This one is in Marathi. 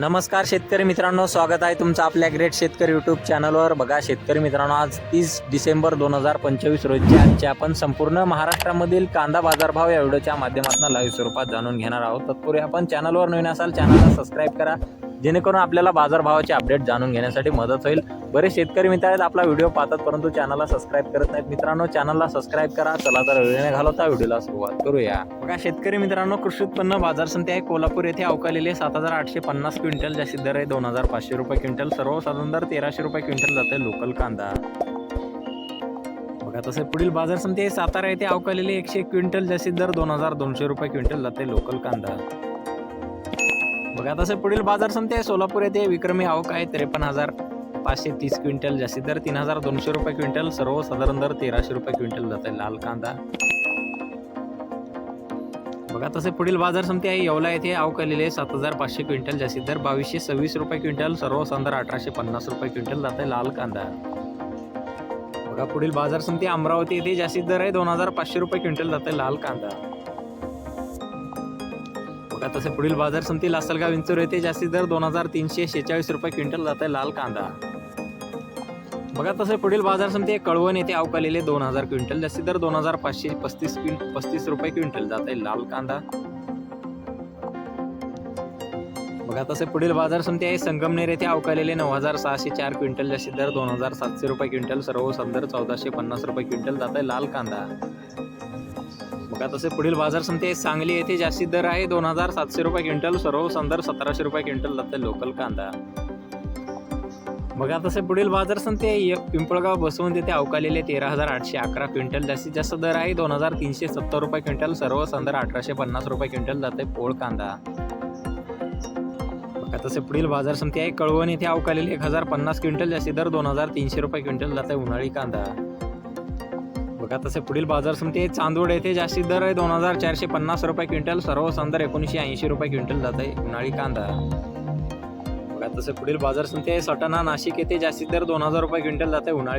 नमस्कार शेतकरी मित्रांनो स्वागत आहे तुमचं आपल्या ग्रेट शेतकरी यूट्यूब चॅनलवर बघा शेतकरी मित्रांनो आज तीस डिसेंबर दोन हजार पंचवीस रोजी आजचे आपण संपूर्ण महाराष्ट्रामधील कांदा बाजारभाव या व्हिडिओच्या माध्यमातून लाईव्ह स्वरूपात जाणून घेणार आहोत. तत्पूर्वी आपण चॅनलवर नवीन असाल चॅनलला सबस्क्राईब करा. जेणेकरून आपल्याला बाजारभावाचे अपडेट जाणून घेण्यासाठी मदत होईल. बरेच शेतकरी मित्र आहेत आपला व्हिडिओ पाहतात परंतु चॅनलला सबस्क्राईब करत नाहीत. मित्रांनो चॅनलला सबस्क्राईब करा. चला तर वेळेने घालवता व्हिडिओला सुरुवात करूया. बघा शेतकरी मित्रांनो कृषी उत्पन्न बाजार समिती आहे. कोल्हापूर येथे अवकालेले सात हजार आठशे पन्नास क्विंटल जास्तीत दर आहे दोन हजार पाचशे रुपये क्विंटल. सर्वसाधारण दर तेराशे रुपये क्विंटल जाते लोकल कांदा. बघा तसे पुढील बाजार समिती आहे सातारा येथे अवकालेले एकशे एक क्विंटल जास्तीत दर दोन हजार दोनशे रुपये क्विंटल जाते लोकल कांदा. बघा तसे पुढील बाजार समिती आहे सोलापूर येथे विक्रमी आवक आहे त्रेपन्न हजार पाचशे तीस क्विंटल जास्तीत दर तीन हजार दोनशे रुपये क्विंटल. सर्वसाधारण दर तेराशे रुपये क्विंटल जाते लाल कांदा. बघा तसे पुढील बाजार समिती आहे. येवला येथे अवकालेले सात हजार पाचशे क्विंटल जास्तीत दर बावीसशे सव्वीस रुपये क्विंटल. सर्व दर अठराशे पन्नास रुपये क्विंटल जाते लाल कांदा. बघा पुढील बाजार समिती अमरावती येथे जास्तीत दर आहे. दोन हजार पाचशे रुपये क्विंटल जाते लाल कांदा. बघा तसे पुढील बाजार समिती लासलगाव विंचूर येथे जास्तीत दर दोन हजार तीनशे शेहेचाळीस रुपये क्विंटल जाते लाल कांदा. बघा तसे पुढील बाजार समिती कळवण येथे अवकालेले दोन हजार क्विंटल जास्तीत दर दोन हजार पाचशे पस्तीस क्विं पस्तीस रुपये क्विंटल जाते लाल कांदा. बघा तसे पुढील बाजार समिती आहे. संगमनेर येथे अवकालेले नऊ हजार सहाशे चार क्विंटल जास्तीत दर दोन हजार सातशे रुपये क्विंटल सर्व संदर चौदाशे पन्नास रुपये क्विंटल जाते लाल कांदा. बघा तसे पुढील बाजार समिती आहे. सांगली येथे जास्तीत दर आहे दोन हजार सातशे रुपये क्विंटल सर्व संदर सतराशे रुपये क्विंटल जाते लोकल कांदा. बघा तसे पुढील बाजार समिती एक पिंपळगाव बसवून तिथे अवकालेले तेरा हजार आठशे अकरा क्विंटल. जास्तीत जास्त दर आहे दोन हजार तीनशे सत्तर रुपये क्विंटल. सर्व संदर अठराशे पन्नास रुपये क्विंटल जाते पोळ कांदा. तसे पुढील बाजार समिती आहे कळवण येथे अवकालेले एक हजार पन्नास क्विंटल. जास्तीत दर दोन हजार तीनशे रुपये क्विंटल जाते उन्हाळी कांदा. बघा तसे पुढील बाजार समिती आहे चांदोड येथे जास्तीत दर आहे दोन हजार चारशे पन्नास रुपये क्विंटल. सर्व संदर एकोणीसशे ऐंशी रुपये क्विंटल जाते उन्हाळी कांदा. तसं पुढील बाजार समिती आहे सटाणा नाशिक येथे जास्तीत दर दोन हजार रुपये क्विंटल जाते उन्हाळी.